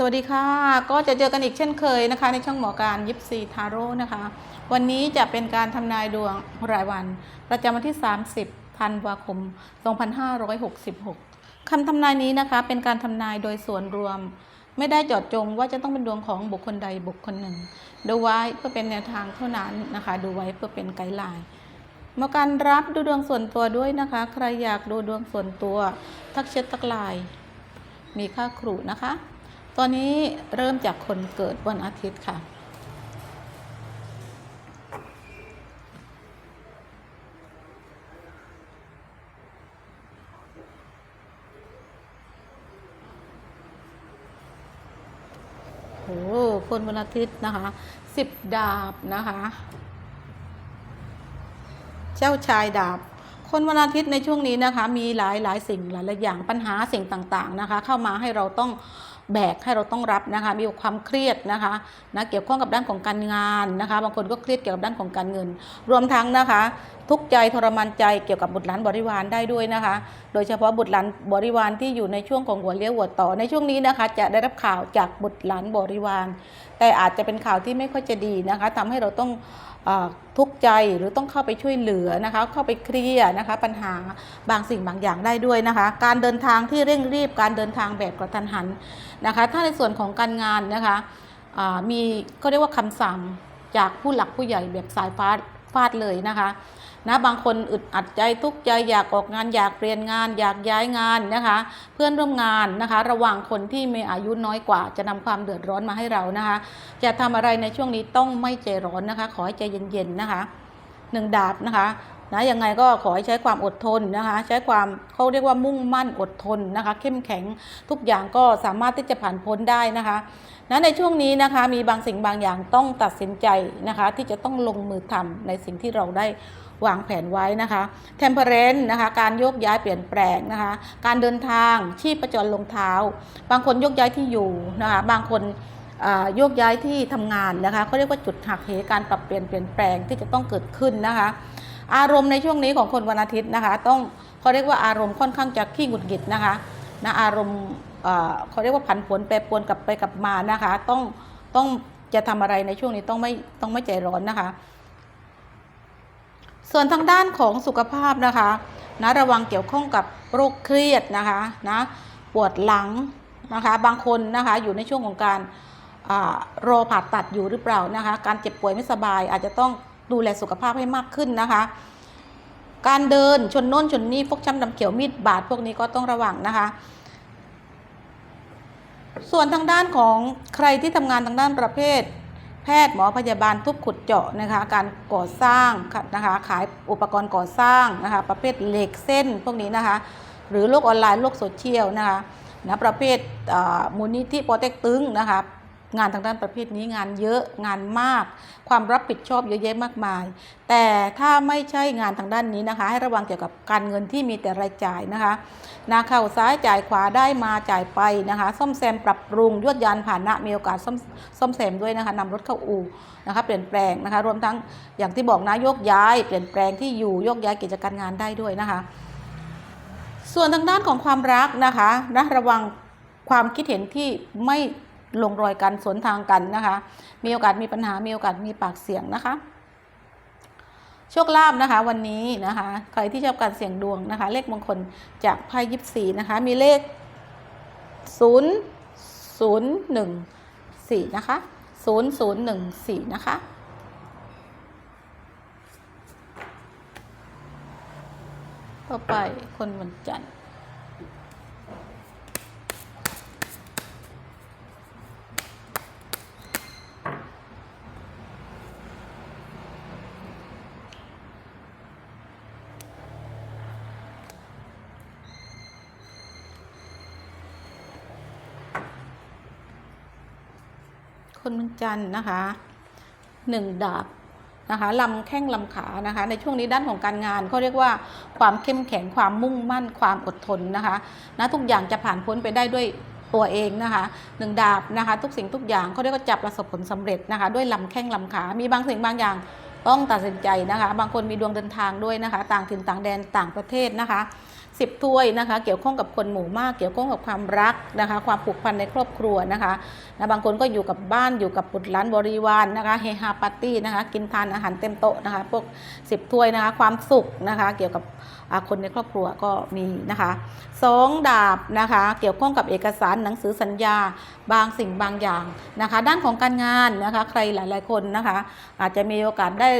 สวัสดีค่ะ ก็จะเจอกันอีกเช่นเคยนะคะ ในช่องหมอการยิปซีทาโร่นะคะ วันนี้จะเป็นการทำนายดวงรายวัน ประจำวันที่ 30ธันวาคม 2566 คำทำนายนี้นะคะเป็นการทำนายโดยส่วนรวม ไม่ได้จอดจงว่าจะต้องเป็นดวงของบุคคลใดบุคคลหนึ่ง ดูไว้เพื่อเป็นแนวทางเท่านั้นนะคะ ดูไว้เพื่อเป็นไกด์ไลน์หมาการรับดูดวงส่วนตัวด้วยนะคะ ใครอยากดูดวงส่วนตัว ทักเช็ดทักไลน์มีค่าครูนะคะ ตอนนี้เริ่มจากคนเกิดวันอาทิตย์ค่ะ โอ้โหคนวันอาทิตย์นะคะสิบดาบนะคะ เจ้าชายดาบคนวันอาทิตย์ในช่วงนี้นะคะ มีหลายหลายสิ่งหลายหลายอย่างปัญหาสิ่งต่างๆนะคะ เข้ามาให้เราต้อง แบกให้เราต้องรับนะคะ มีความเครียดนะคะนะเกี่ยวข้องกับด้านของการงานนะคะ บางคนก็เครียดเกี่ยวกับด้านของการเงิน รวมทั้งนะคะ ทุกใจทรมานใจเกี่ยวกับบุตรหลานบริวารได้ด้วยนะคะ โดยเฉพาะบุตรหลานบริวารที่อยู่ในช่วงของหัวเลี้ยวหัวต่อในช่วงนี้นะคะ จะได้รับข่าวจากบุตรหลานบริวาร แต่อาจจะเป็นข่าวที่ไม่ค่อยจะดีนะคะทำให้เราต้อง ทุกข์ใจหรือต้องเข้าไปช่วยเหลือนะคะ เข้าไปเคลียร์นะคะ ปัญหาบางสิ่งบางอย่างได้ด้วยนะคะ การเดินทางที่เร่งรีบการเดินทางแบบกระทันหันนะคะ ถ้าในส่วนของการงานนะคะมีก็เรียกว่าคำสั่งจากผู้หลักผู้ใหญ่แบบสายฟ้าฟาดเลยนะคะ นะบางคนอึดอัดใจทุกข์ใจอยากออกงานอยากเปลี่ยนงาน อยากย้ายงานนะคะ เพื่อนร่วมงานนะคะ ระหว่างคนที่มีอายุน้อยกว่า จะนำความเดือดร้อนมาให้เรานะคะ จะทำอะไรในช่วงนี้ต้องไม่ใจร้อนนะคะ ขอให้ใจเย็นๆนะคะหนึ่งดาบนะคะนะยังไงก็ขอให้ใช้ความอดทนนะคะ ใช้ความเขาเรียกว่ามุ่งมั่นอดทนนะคะ เข้มแข็งทุกอย่างก็สามารถที่จะผ่านพ้นได้นะคะนะในช่วงนี้นะคะมีบางสิ่งบางอย่างต้องตัดสินใจนะคะ ที่จะต้องลงมือทำในสิ่งที่เราได้ วางแผนไว้นะคะเทมเพเรนนะคะการโยกย้ายเปลี่ยนแปลงนะคะการเดินทางชีพประจรลงเท้า บางคนโยกย้ายที่อยู่นะคะบางคนโยกย้ายที่ทำงานนะคะเขาเรียกว่าจุดหักเหการปรับเปลี่ยนเปลี่ยนแปลงที่จะต้องเกิดขึ้นนะคะ อารมณ์ในช่วงนี้ของคนวันอาทิตย์นะคะ ต้องเขาเรียกว่าอารมณ์ค่อนข้างจะขี้หงุดหงิดนะคะนะอารมณ์เขาเรียกว่าผันผวนแปรปรวนกลับไปกลับมานะคะ ต้องต้องจะทำอะไรในช่วงนี้ต้องไม่ต้องไม่ใจร้อนนะคะ ส่วนทางด้านของสุขภาพนะคะนะระวังเกี่ยวข้องกับโรคเครียดนะคะนะปวดหลังนะคะบางคนนะคะอยู่ในช่วงของการรอผ่าตัดอยู่หรือเปล่านะคะ การเจ็บป่วยไม่สบาย อาจจะต้องดูแลสุขภาพให้มากขึ้นนะคะ การเดินชนโน้นชนนี่ฟกช้ำดำเขียวมีดบาดพวกนี้ก็ต้องระวังนะคะ ส่วนทางด้านของใครที่ทำงานทางด้านประเภท พทย์หมอพยาบาลทุบขุดเจาะนะคะการก่อสร้างนะคะขายอุปกรณ์ก่อสร้างนะคะประเภทเหล็กเส้นพวกนี้นะคะหรือโลกออนไลน์โลกโซเชียลนะคะนะประเภทมูลนิธิโปรเต็กตึงนะคะ งานทางด้านประเภทนี้งานเยอะงานมาก ความรับผิดชอบเยอะแยะมากมาย แต่ถ้าไม่ใช่งานทางด้านนี้นะคะ ให้ระวังเกี่ยวกับการเงินที่มีแต่รายจ่ายนะคะนาเข้าซ้ายจ่ายขวาได้มาจ่ายไปนะคะ ซ่อมแซมปรับปรุงยวดยานผ่านนะมีโอกาสซ่อมซ่อมแซมด้วยนะคะนำรถเข้าอู่นะคะเปลี่ยนแปลงนะคะ รวมทั้งอย่างที่บอกนะโยกย้าย เปลี่ยนแปลงที่อยู่โยกย้ายกิจการงานได้ด้วยนะคะ ส่วนทางด้านของความรักนะคะนะระวังความคิดเห็นที่ไม่ ลงรอยกันสวนทางกันนะคะ มีโอกาสมีปัญหามีโอกาสมีปากเสียงนะคะ โชคลาภนะคะ วันนี้นะคะ ใครที่ชอบการเสี่ยงดวงนะคะ เลขมงคลจากไพ่ยิปซีนะคะ มีเลข0 0 1 4นะคะ0 0 1 4นะคะต่อไปคนวันจันทร์ คนวันจันทร์นะคะหนึ่งดาบนะคะลำแข้งลำขานะคะ ในช่วงนี้ด้านของการงานเขาเรียกว่าความเข้มแข็งความมุ่งมั่นความอดทนนะคะนะทุกอย่างจะผ่านพ้นไปได้ด้วยตัวเองนะคะหนึ่งดาบนะคะ ทุกสิ่งทุกอย่างเขาเรียกว่าจับประสบผลสำเร็จนะคะ ด้วยลำแข้งลำขา มีบางสิ่งบางอย่างต้องตัดสินใจนะคะ บางคนมีดวงเดินทางด้วยนะคะ ต่างถิ่นต่างแดนต่างประเทศนะคะ สิบถ้วยนะคะ เกี่ยวข้องกับคนหมู่มาก เกี่ยวข้องกับความรักนะคะ ความผูกพันในครอบครัวนะคะนะบางคนก็อยู่กับบ้านอยู่กับบุตรหลานบริวารนะคะเฮฮาปาร์ตี้นะคะกินทานอาหารเต็มโต๊ะนะคะ พวกสิบถ้วยนะคะ ความสุขนะคะ เกี่ยวกับคนในครอบครัวก็มีนะคะสองดาบนะคะ เกี่ยวข้องกับเอกสารหนังสือสัญญาบางสิ่งบางอย่างนะคะ ด้านของการงานนะคะใครหลาย ๆคนนะคะ อาจจะมีโอกาสได้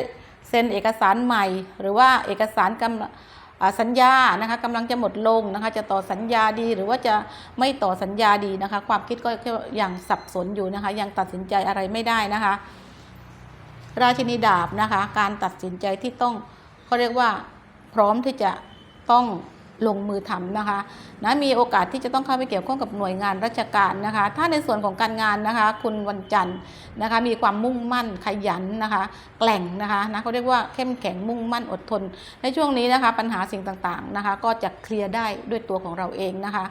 เซ็นเอกสารใหม่ หรือว่าเอกสารกำอ่า สัญญานะคะกำลังจะหมดลงนะคะจะต่อสัญญาดีหรือว่าจะไม่ต่อสัญญาดีนะคะ ความคิดก็ยังสับสนอยู่นะคะ ยังตัดสินใจอะไรไม่ได้นะคะ ราชินีดาบนะคะ การตัดสินใจที่ต้องเขาเรียกว่าพร้อมที่จะต้อง ลงมือทำนะคะนะมีโอกาสที่จะต้องเข้าไปเกี่ยวข้องกับหน่วยงานราชการนะคะ ถ้าในส่วนของการงานนะคะ คุณวันจันทร์นะคะมีความมุ่งมั่นขยันนะคะแกล่งนะคะนะเขาเรียกว่าเข้มแข็งมุ่งมั่นอดทน ในช่วงนี้นะคะปัญหาสิ่งต่างๆนะคะ ก็จะเคลียร์ได้ด้วยตัวของเราเองนะคะ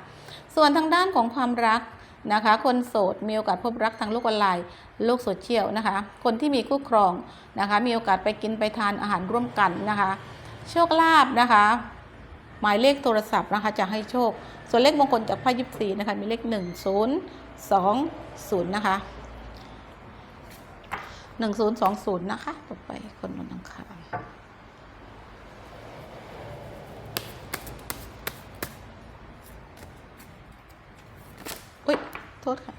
ส่วนทางด้านของความรักนะคะคนโสดมีโอกาสพบรักทางโลกออนไลน์โลกโซเชียลนะคะ คนที่มีคู่ครองนะคะ มีโอกาสไปกินไปทานอาหารร่วมกันนะคะ โชคลาภนะคะ หมายเลขโทรศัพท์นะคะจะให้โชค ส่วนเลขมงคลจากไพ่ยิปซีนะคะมีเลข 1 0 2 0 นะคะ 1020 นะคะ ต่อไปคนวันอังคารอุ้ยโทษค่ะ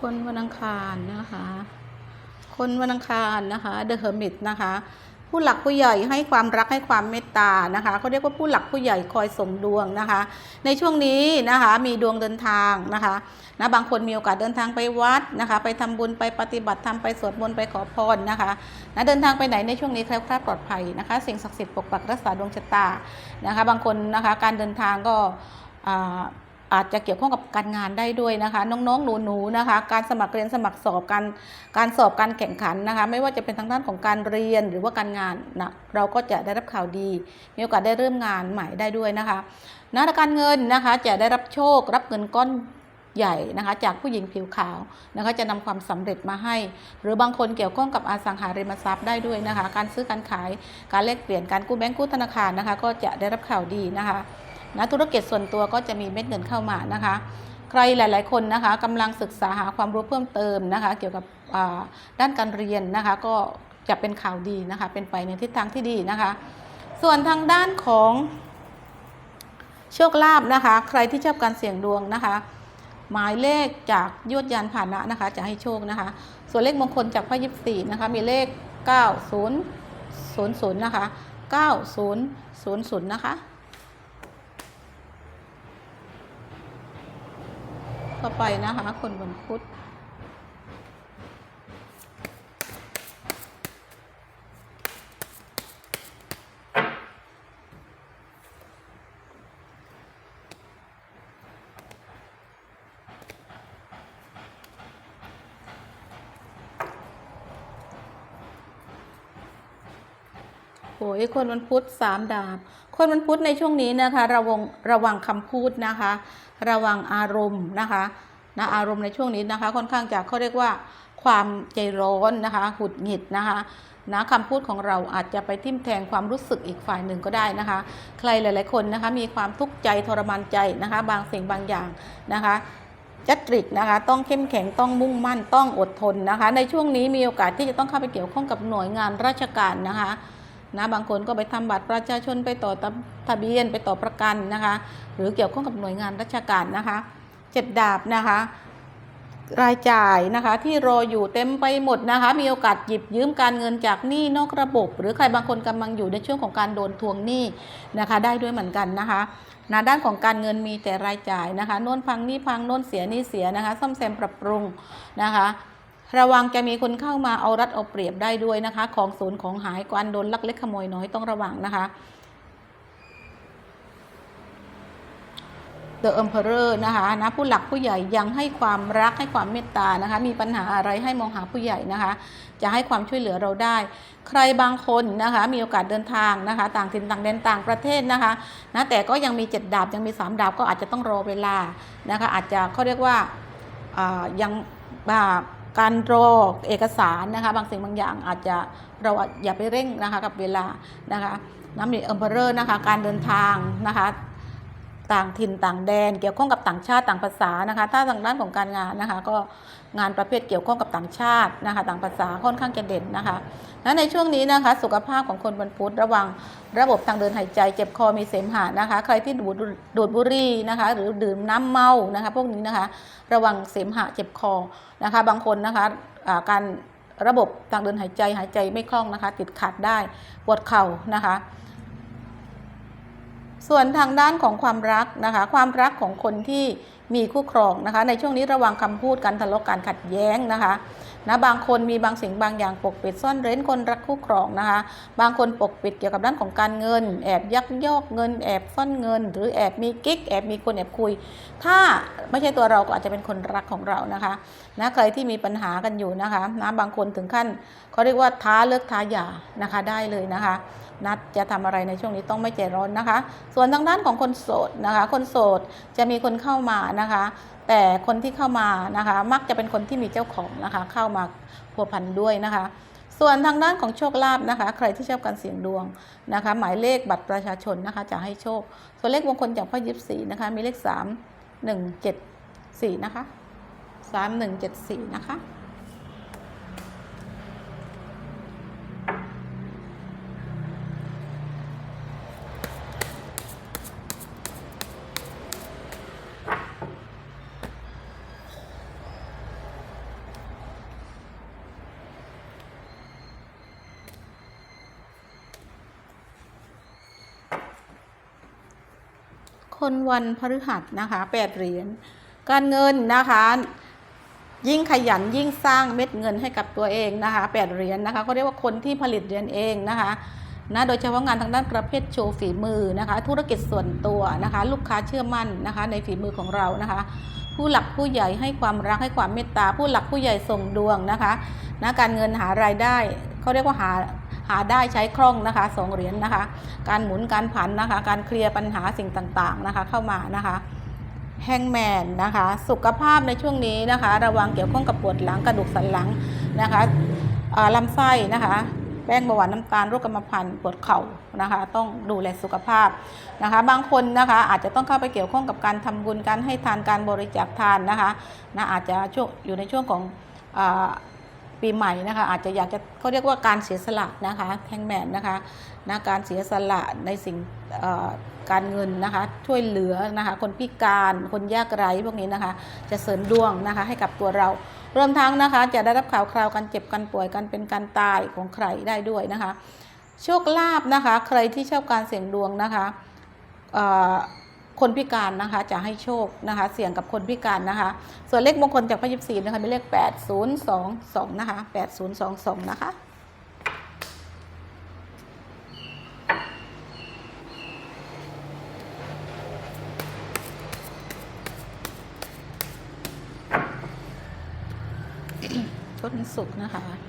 คนวันอังคารนะคะ คนวันอังคารนะคะ The Hermit นะคะ ผู้หลักผู้ใหญ่ให้ความรักให้ความเมตตานะคะเขาเรียกว่าผู้หลักผู้ใหญ่คอยส่งดวงนะคะ ในช่วงนี้นะคะมีดวงเดินทางนะคะนะบางคนมีโอกาสเดินทางไปวัดนะคะ ไปทำบุญไปปฏิบัติธรรมไปสวดมนต์ไปขอพรนะคะนะเดินทางไปไหนในช่วงนี้แคล้วคลาดปลอดภัยนะคะ สิ่งศักดิ์สิทธิ์ปกปักรักษาดวงชะตานะคะ บางคนนะคะการเดินทางก็อ่า อาจจะเกี่ยวข้องกับการงานได้ด้วยนะคะ น้องๆหนูๆนะคะ การสมัครเรียนสมัครสอบการการสอบการแข่งขันนะคะ ไม่ว่าจะเป็นทางด้านของการเรียนหรือว่าการงานนะเราก็จะได้รับข่าวดี มีโอกาสได้เริ่มงานใหม่ได้ด้วยนะคะนะการเงินนะคะจะได้รับโชครับเงินก้อนใหญ่นะคะจากผู้หญิงผิวขาวนะคะจะนำความสำเร็จมาให้ หรือบางคนเกี่ยวข้องกับอสังหาริมทรัพย์ได้ด้วยนะคะ การซื้อการขายการแลกเปลี่ยนการกู้แบงก์กู้ธนาคารนะคะ ก็จะได้รับข่าวดีนะคะ นะธุรกิจส่วนตัวก็จะมีเม็ดเงินเข้ามานะคะ ใครหลาย ๆ คนนะคะกำลังศึกษาหาความรู้เพิ่มเติมนะคะ เกี่ยวกับด้านการเรียนนะคะ ก็จะเป็นข่าวดีนะคะ เป็นไปในทิศทางที่ดีนะคะ ส่วนทางด้านของโชคลาภนะคะ ใครที่ชอบการเสี่ยงดวงนะคะ หมายเลขจากยวดยานผ่านะนะคะ จะให้โชคนะคะ ส่วนเลขมงคลจากพระยิบสี่นะคะ มีเลข 9000 นะคะ 9000 นะคะ ต่อไปนะคะ คนวันพุธ ยคนวันพุธสามดาบ คนวันพุธในช่วงนี้นะคะ ระวังระวังคำพูดนะคะ ระวังอารมณ์นะคะนะอารมณ์ในช่วงนี้นะคะ ค่อนข้างจะเขาเรียกว่าความใจร้อนนะคะหุดหงิดนะคะนะคำพูดของเราอาจจะไปทิ่มแทงความรู้สึกอีกฝ่ายหนึ่งก็ได้นะคะ ใครหลาย ๆ คนนะคะมีความทุกข์ใจทรมานใจนะคะ บางสิ่งบางอย่างนะคะจัตริกนะคะต้องเข้มแข็งต้องมุ่งมั่นต้องอดทนนะคะ ในช่วงนี้มีโอกาสที่จะต้องเข้าไปเกี่ยวข้องกับหน่วยงานราชการนะคะ นะบางคนก็ไปทำบัตรประชาชนไปต่อทะเบียนไปต่อประกันนะคะ หรือเกี่ยวข้องกับหน่วยงานราชการนะคะเจ็ดดาบนะคะ รายจ่ายนะคะที่รออยู่เต็มไปหมดนะคะ มีโอกาสหยิบยืมการเงินจากหนี้นอกระบบ หรือใครบางคนกำลังอยู่ในช่วงของการโดนทวงหนี้นะคะ ได้ด้วยเหมือนกันนะคะนะด้านของการเงินมีแต่รายจ่ายนะคะโน่นพังนี่พังโน่นเสียนี่เสียนะคะ ซ่อมแซมปรับปรุงนะคะ ระวังจะมีคนเข้ามาเอารัดเอาเปรียบได้ด้วยนะคะ ของศูนย์ของหายการโดนลักเล็กขโมยน้อยต้องระวังนะคะ The Emperor นะคะนะผู้หลักผู้ใหญ่ยังให้ความรักให้ความเมตตานะคะ มีปัญหาอะไรให้มองหาผู้ใหญ่นะคะ จะให้ความช่วยเหลือเราได้ ใครบางคนนะคะ มีโอกาสเดินทางนะคะ ต่างถิ่นต่างแดนต่างประเทศนะคะนะแต่ก็ยังมีเจ็ดดาบยังมีสามดาบก็อาจจะต้องรอเวลานะคะ อาจจะเขาเรียกว่ายังอ่า การรอเอกสารนะคะ บางสิ่งบางอย่างอาจจะเราอย่าไปเร่งนะคะกับเวลานะคะน้ำมีเอ็มเพอเรอร์นะคะการเดินทางนะคะต่างถิ่นต่างแดน เกี่ยวข้องกับต่างชาติต่างภาษานะคะ ถ้าทางด้านของการงานนะคะก็ งานประเภทเกี่ยวข้องกับต่างชาตินะคะต่างภาษาค่อนข้างจะเด่นนะคะและในช่วงนี้นะคะสุขภาพของคนวันพุธระวังระบบทางเดินหายใจเจ็บคอมีเสมหะนะคะ ใครที่ดูดดูดบุหรี่นะคะ หรือดื่มน้ำเมานะคะ พวกนี้นะคะ ระวังเสมหะเจ็บคอนะคะ บางคนนะคะอ่าการระบบทางเดินหายใจหายใจไม่คล่องนะคะ ติดขัดได้ปวดเข่านะคะส่วนทางด้านของความรักนะคะ ความรักของคนที่ มีคู่ครองนะคะ ในช่วงนี้ระวังคำพูดการทะเลาะการขัดแย้งนะคะ นะบางคนมีบางสิ่งบางอย่างปกปิดซ่อนเร้นคนรักคู่ครองนะคะ บางคนปกปิดเกี่ยวกับด้านของการเงิน แอบยักยอกเงิน แอบซ่อนเงิน หรือแอบมีกิ๊กแอบมีคนแอบคุย ถ้าไม่ใช่ตัวเราก็อาจจะเป็นคนรักของเรานะคะนะใครที่มีปัญหากันอยู่นะคะนะบางคนถึงขั้นเขาเรียกว่าท้าเลิกท้าหย่านะคะได้เลยนะคะนัดจะทำอะไรในช่วงนี้ต้องไม่ใจร้อนนะคะ ส่วนทางด้านของคนโสดนะคะ คนโสดจะมีคนเข้ามานะคะ แต่คนที่เข้ามานะคะมักจะเป็นคนที่มีเจ้าของนะคะ เข้ามาพัวพันด้วยนะคะ ส่วนทางด้านของโชคลาภนะคะ ใครที่ชอบการเสี่ยงดวงนะคะ หมายเลขบัตรประชาชนนะคะจะให้โชค ส่วนเลขมงคลจากพ่อยิบสีนะคะ มีเลข 3 1 7 4 นะคะ 3 1 7 4 นะคะ คนวันพฤหัสนะคะแปดเหรียญการเงินนะคะ ยิ่งขยันยิ่งสร้างเม็ดเงินให้กับตัวเองนะคะแปดเหรียญนะคะก็เรียกว่าคนที่ผลิตเหรียญเองนะคะนะโดยเฉพาะงานทางด้านประเภทโชว์ฝีมือนะคะ ธุรกิจส่วนตัวนะคะ ลูกค้าเชื่อมั่นนะคะ ในฝีมือของเรานะคะ ผู้หลักผู้ใหญ่ให้ความรักให้ความเมตตา ผู้หลักผู้ใหญ่ส่งดวงนะคะนะการเงินหารายได้เขาเรียกว่าหา หาได้ใช้คล่องนะคะสองเหรียญนะคะ การหมุนการผันนะคะ การเคลียร์ปัญหาสิ่งต่างๆนะคะ เข้ามานะคะแฮงแมนนะคะ สุขภาพในช่วงนี้นะคะ ระวังเกี่ยวข้องกับปวดหลังกระดูกสันหลังนะคะลำไส้นะคะแป้งเบาหวานน้ำตาลโรคกรรมพันธุ์ปวดเข่านะคะ ต้องดูแลสุขภาพนะคะ บางคนนะคะอาจจะต้องเข้าไปเกี่ยวข้องกับการทำบุญการให้ทานการบริจาคทานนะคะนะอาจจะช่วงอยู่ในช่วงของอ ปีใหม่นะคะ อาจจะอยากจะเขาเรียกว่าการเสียสละนะคะแทงแมนนะคะนะการเสียสละในสิ่งการเงินนะคะ ช่วยเหลือนะคะ คนพิการคนยากไร้พวกนี้นะคะ จะเสริมดวงนะคะ ให้กับตัวเรารวมทั้งนะคะ จะได้รับข่าวคราวการเจ็บการป่วยการเป็นการตายของใครได้ด้วยนะคะ โชคลาภนะคะ ใครที่ชอบการเสี่ยงดวงนะคะ คนพิการนะคะจะให้โชคนะคะ เสี่ยงกับคนพิการนะคะ ส่วนเลขมงคลจากพระยิบสีนะคะเป็นเลข 8022 นะคะ 8022 นะคะต้นสุกนะคะ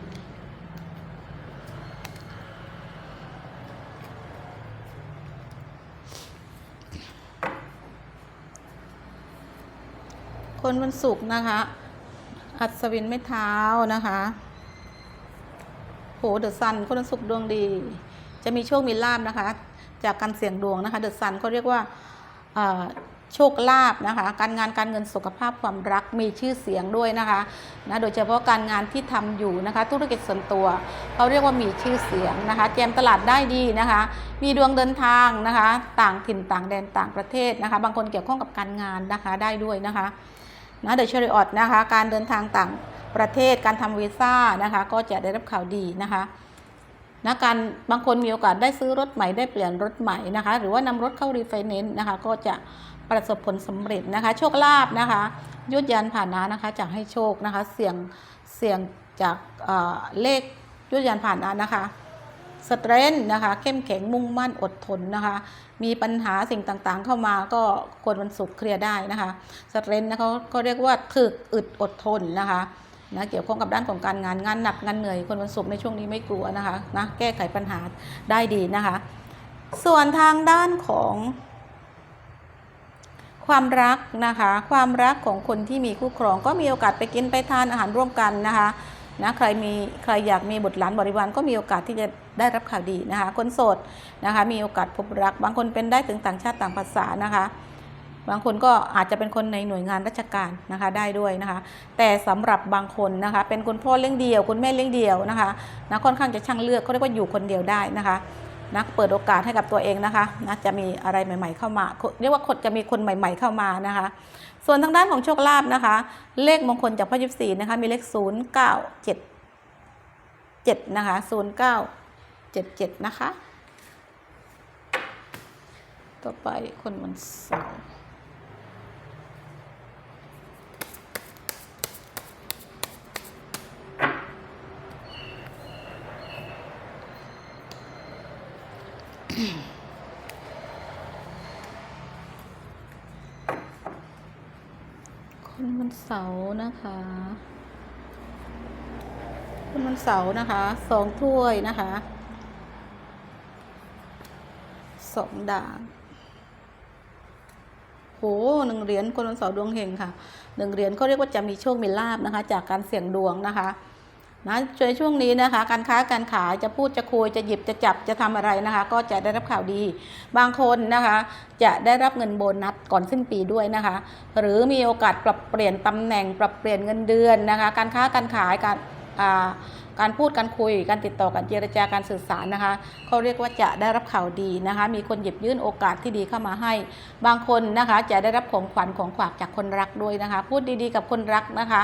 คนวันศุกร์นะคะ อัศวินไม่เท้านะคะโหเดอะซันคนวันศุกร์ดวงดี จะมีโชคมีลาบนะคะ จากการเสี่ยงดวงนะคะ เดอะซันเขาเรียกว่าโชคลาภนะคะ การงานการเงินสุขภาพความรักมีชื่อเสียงด้วยนะคะนะโดยเฉพาะการงานที่ทำอยู่นะคะ ธุรกิจส่วนตัวเขาเรียกว่ามีชื่อเสียงนะคะเตรียมตลาดได้ดีนะคะ มีดวงเดินทางนะคะ ต่างถิ่นต่างแดนต่างประเทศนะคะ บางคนเกี่ยวข้องกับการงานนะคะได้ด้วยนะคะ นะเดอะชริออตนะคะการเดินทางต่างประเทศการทำวีซ่านะคะก็จะได้รับข่าวดีนะคะนะการบางคนมีโอกาสได้ซื้อรถใหม่ได้เปลี่ยนรถใหม่นะคะ หรือว่านำรถเข้ารีไฟแนนซ์นะคะก็จะประสบผลสำเร็จนะคะ โชคลาภนะคะยุดยันผ่านนะนะคะจะให้โชคนะคะเสี่ยงเสี่ยงจากเเลขยุดยันผ่านนะนะคะ สเตรนนะคะ เข้มแข็งมุ่งมั่นอดทนนะคะ มีปัญหาสิ่งต่างๆ เข้ามาก็คนวันศุกร์เคลียร์ได้นะคะสเตรนนะเขาก็เรียกว่าถึกอึดอดทนนะคะนะเกี่ยวข้องกับด้านของการงานงานหนักงานเหนื่อยคนวันศุกร์ในช่วงนี้ไม่กลัวนะคะนะแก้ไขปัญหาได้ดีนะคะ ส่วนทางด้านของ ความรักนะคะ ความรักของคนที่มีคู่ครองก็มีโอกาสไปกินไปทานอาหารร่วมกันนะคะ นะใครมีใครอยากมีบุตรหลานบริวารก็มีโอกาสที่จะได้รับข่าวดีนะคะ คนโสดนะคะมีโอกาสพบรัก บางคนเป็นได้ถึงต่างชาติต่างภาษานะคะ บางคนก็อาจจะเป็นคนในหน่วยงานราชการนะคะได้ด้วยนะคะ แต่สำหรับบางคนนะคะ เป็นคุณพ่อเลี้ยงเดี่ยว คุณแม่เลี้ยงเดี่ยวนะคะนะค่อนข้างจะช่างเลือกเขาเรียกว่าอยู่คนเดียวได้นะคะนะเปิดโอกาสให้กับตัวเองนะคะนะจะมีอะไรใหม่ ๆ เข้ามา เรียกว่าคนจะมีคนใหม่ ๆเข้ามานะคะ ส่วนทางด้านของโชคลาภนะคะ เลขมงคลจากพ่อยิบสีนะคะมีเลข0 9 7 7นะคะ0 9 7 7นะคะ ต่อไปคนวันเสาร์ เสาร์นะคะคนวันเสาร์นะคะสองถ้วยนะคะสองด่างโหหนึ่งเหรียญคนวันเสาร์ดวงเฮงค่ะหนึ่งเหรียญเขาเรียกว่าจะมีโชคมีลาบนะคะ จากการเสี่ยงดวงนะคะ นะในช่วงนี้นะคะ การค้าการขายจะพูดจะคุยจะหยิบจะจับจะทำอะไรนะคะ ก็จะได้รับข่าวดี บางคนนะคะ จะได้รับเงินโบนัสก่อนสิ้นปีด้วยนะคะ หรือมีโอกาสปรับเปลี่ยนตำแหน่ง ปรับเปลี่ยนเงินเดือนนะคะ การค้าการขายการการพูดการคุยการติดต่อการเจรจาการสื่อสารนะคะเขาเรียกว่าจะได้รับข่าวดีนะคะ มีคนหยิบยื่นโอกาสที่ดีเข้ามาให้ บางคนนะคะจะได้รับของขวัญของฝากจากคนรักด้วยนะคะ พูดดีๆ กับคนรักนะคะ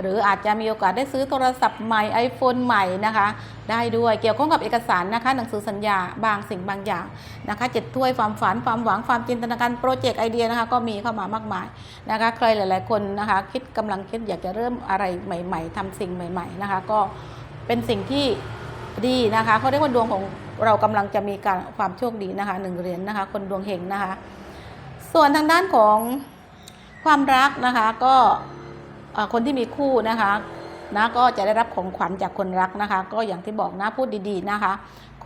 หรืออาจจะมีโอกาสได้ซื้อโทรศัพท์ใหม่ iPhone ใหม่นะคะ ได้ด้วยเกี่ยวข้องกับเอกสารนะคะ หนังสือสัญญาบางสิ่งบางอย่างนะคะเจ็ดถ้วยความฝันความหวังความจินตนาการโปรเจกต์ไอเดียนะคะ ก็มีเข้ามามากมายนะคะ ใครหลาย ๆ คนนะคะ คิดกำลังคิดอยากจะเริ่มอะไรใหม่ ๆทำสิ่งใหม่ ๆ นะคะ ก็เป็นสิ่งที่ดีนะคะเขาเรียกว่าดวงของเรากำลังจะมีการความโชคดีนะคะหนึ่งเหรียญนะคะ คนดวงเฮงนะคะ ส่วนทางด้านของความรักนะคะก็ คนที่มีคู่นะคะนะก็จะได้รับของขวัญจากคนรักนะคะ ก็อย่างที่บอกนะพูดดีๆนะคะ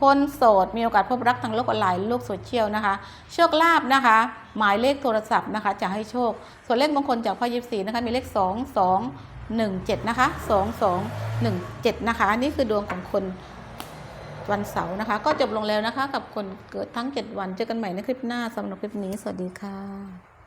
คนโสดมีโอกาสพบรักทางโลกออนไลน์โลกโซเชียลนะคะ โชคลาภนะคะ หมายเลขโทรศัพท์นะคะ จะให้โชค ส่วนเลขมงคลจากพ่อยิปซีนะคะมีเลข 2 2 1 7 นะคะ 2 2 1 7 นะคะ นี่คือดวงของคนวันเสาร์นะคะ ก็จบลงแล้วนะคะ กับคนเกิดทั้ง 7 วันเจอกันใหม่ในคลิปหน้าสำหรับคลิปนี้ สวัสดีค่ะ